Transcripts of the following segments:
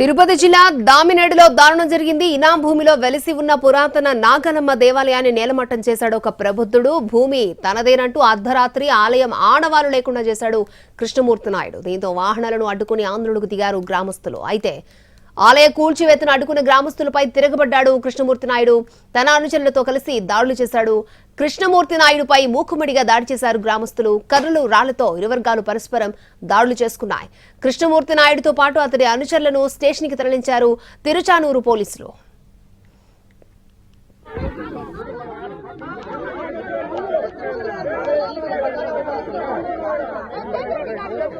తిరుపతి జిల్లా దామినేడులో దారుణం జరిగింది. ఇనాం భూమిలో వెలిసి ఉన్న పురాతన నాగలమ్మ దేవాలయాన్ని నేలమట్టం చేశాడు ఒక ప్రబుద్ధుడు. భూమి తనదేనంటూ అర్ధరాత్రి ఆలయం ఆనవాలు లేకుండా చేశాడు కృష్ణమూర్తి నాయుడు. దీంతో వాహనాలను అడ్డుకుని ఆందోళనకు దిగారు గ్రామస్తులు. అయితే ఆలయ కూల్చివేతను అడ్డుకున్న గ్రామస్తులపై తిరగబడ్డాడు కృష్ణమూర్తి నాయుడు. తన అనుచరులతో కలిసి దాడులు చేశాడు. కృష్ణమూర్తి నాయుడుపై మూకుమడిగా దాడి చేశారు గ్రామస్తులు. కర్రలు రాళ్ళతో ఇరు వర్గాలు పరస్పరం దాడులు చేసుకున్నాయి. కృష్ణమూర్తి నాయుడుతో పాటు అతడి అనుచరులను స్టేషన్కి తరలించారు తిరుచానూరు పోలీసులు.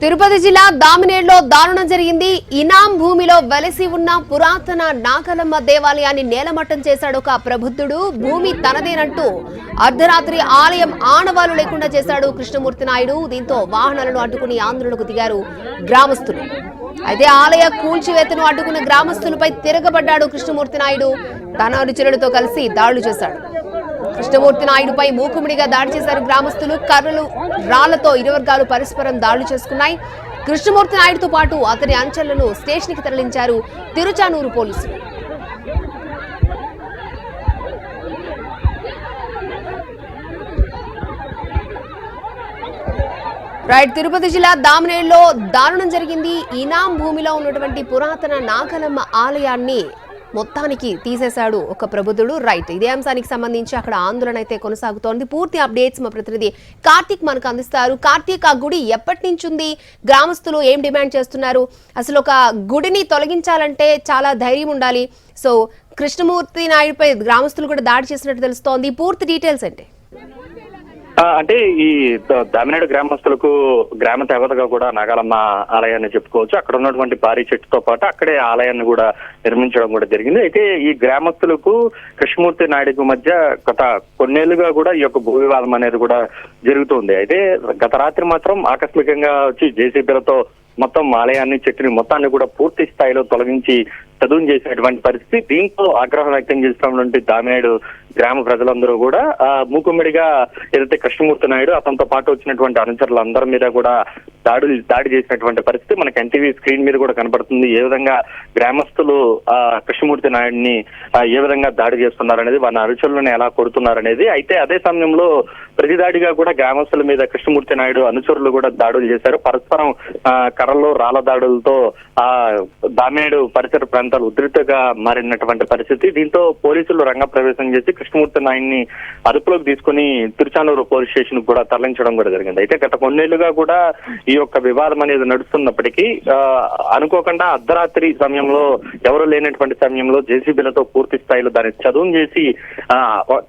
తిరుపతి జిల్లా దామినేడులో దారుణం జరిగింది. ఇనాం భూమిలో వెలసి ఉన్న పురాతన నాగలమ్మ దేవాలయాన్ని నేలమట్టం చేశాడు ఒక ప్రబుద్ధుడు. భూమి తనదేనంటూ అర్ధరాత్రి ఆలయం ఆనవాలు లేకుండా చేశాడు కృష్ణమూర్తి నాయుడు. దీంతో వాహనాలను అడ్డుకుని ఆందోళనకు దిగారు గ్రామస్తులు. అయితే ఆలయ కూల్చివేతను అడ్డుకున్న గ్రామస్తులపై తిరగబడ్డాడు కృష్ణమూర్తి నాయుడు. తన అనుచరులతో కలిసి దాడులు చేశాడు. కృష్ణమూర్తి నాయుడుపై మూకుముడిగా దాడి చేశారు గ్రామస్తులు. కర్రలు రాళ్ళతో ఇరు వర్గాలు పరస్పరం దాడులు చేసుకున్నాయి. కృష్ణమూర్తి నాయుడుతో పాటు అతని అంచెలను స్టేషన్కి తరలించారు తిరుచానూరు పోలీసులు. రైట్ తిరుపతి జిల్లా దామనేడులో దారుణం జరిగింది. ఇనాం భూమిలో ఉన్నటువంటి పురాతన నాగలమ్మ ఆలయాన్ని మొత్తానికి తీసేశాడు ఒక ప్రబుద్ధుడు. రైట్ ఇదే అంశానికి సంబంధించి అక్కడ ఆందోళన అయితే కొనసాగుతోంది. పూర్తి అప్డేట్స్ మా ప్రతినిధి కార్తీక్ మనకు అందిస్తారు. కార్తీక్ ఆ గుడి ఎప్పటి నుంచి ఉంది? గ్రామస్తులు ఏం డిమాండ్ చేస్తున్నారు? అసలు ఒక గుడిని తొలగించాలంటే చాలా ధైర్యం ఉండాలి. సో కృష్ణమూర్తి నాయుడుపై గ్రామస్తులు కూడా దాడి చేసినట్టు తెలుస్తోంది. పూర్తి డీటెయిల్స్ అంటే అంటే ఈ దామినాడు గ్రామస్తులకు గ్రామ దేవతగా కూడా నాగాలమ్మ ఆలయాన్ని చెప్పుకోవచ్చు. అక్కడ ఉన్నటువంటి భారీ చెట్టుతో పాటు అక్కడే ఆలయాన్ని కూడా నిర్మించడం కూడా జరిగింది. అయితే ఈ గ్రామస్తులకు కృష్ణమూర్తి నాయుడుకు మధ్య గత కొన్నేళ్ళుగా కూడా ఈ యొక్క భూ వివాదం అనేది కూడా జరుగుతుంది. అయితే గత రాత్రి మాత్రం ఆకస్మికంగా వచ్చి జేసీబీలతో మొత్తం ఆలయాన్ని చెట్టుని మొత్తాన్ని కూడా పూర్తి స్థాయిలో తొలగించి చదువు చేసినటువంటి పరిస్థితి. దీంతో ఆగ్రహం వ్యక్తం చేస్తున్నటువంటి దామినేడు గ్రామ ప్రజలందరూ కూడా ఆ, మూకుమ్మడిగా ఏదైతే కృష్ణమూర్తి నాయుడు అతనితో పాటు వచ్చినటువంటి అనుచరులందరి మీద కూడా దాడులు దాడి చేసినటువంటి పరిస్థితి మనకి ఎన్టీవీ స్క్రీన్ మీద కూడా కనబడుతుంది. ఏ విధంగా గ్రామస్తులు ఆ కృష్ణమూర్తి నాయుడిని ఏ విధంగా దాడి చేస్తున్నారనేది వారి అనుచరులను ఎలా కొడుతున్నారనేది. అయితే అదే సమయంలో ప్రతిదాడిగా కూడా గ్రామస్తుల మీద కృష్ణమూర్తి నాయుడు అనుచరులు కూడా దాడులు చేశారు. పరస్పరం ఆ, కర్రలు రాళ్ళ దాడులతో ఆ దామేడు పరిసర ప్రాంతాలు ఉధృతగా మారినటువంటి పరిస్థితి. దీంతో పోలీసులు రంగప్రవేశం చేసి కృష్ణమూర్తి నాయన్ని అదుపులోకి తీసుకుని తిరుచానూరు పోలీస్ స్టేషన్ కూడా తరలించడం కూడా జరిగింది. అయితే గత కొన్నేళ్ళుగా కూడా ఈ యొక్క వివాదం అనేది నడుస్తున్నప్పటికీ ఆ, అనుకోకుండా అర్ధరాత్రి సమయంలో ఎవరు లేనటువంటి సమయంలో జేసీబీలతో పూర్తి స్థాయిలో దాన్ని చదువు చేసి ఆ,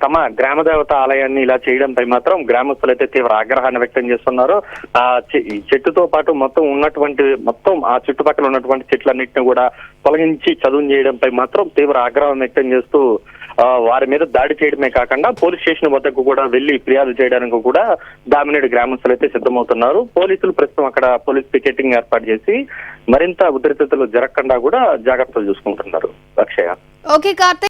తమ గ్రామ దేవత ఆలయాన్ని ఇలా చేయడంపై మాత్రం గ్రామస్తులు అయితే తీవ్ర ఆగ్రహాన్ని వ్యక్తం చేస్తున్నారు. ఆ ఈ చెట్టుతో పాటు మొత్తం ఉన్నటువంటి మొత్తం ఆ చుట్టుపక్కల ఉన్నటువంటి చెట్లన్నింటినీ కూడా తొలగించి చదువు చేయడంపై మాత్రం తీవ్ర ఆగ్రహం వ్యక్తం చేస్తూ వారి మీద దాడి చేయడమే కాకుండా పోలీస్ స్టేషన్ వద్దకు కూడా వెళ్ళి ఫిర్యాదు చేయడానికి కూడా దామినేడు గ్రామస్తులు అయితే సిద్ధమవుతున్నారు. పోలీసులు ప్రస్తుతం అక్కడ పోలీస్ పికెటింగ్ ఏర్పాటు చేసి మరింత ఉద్రిక్తతలు జరగకుండా కూడా జాగ్రత్తలు చూసుకుంటున్నారు. అక్షయ. ఓకే కార్తీక్.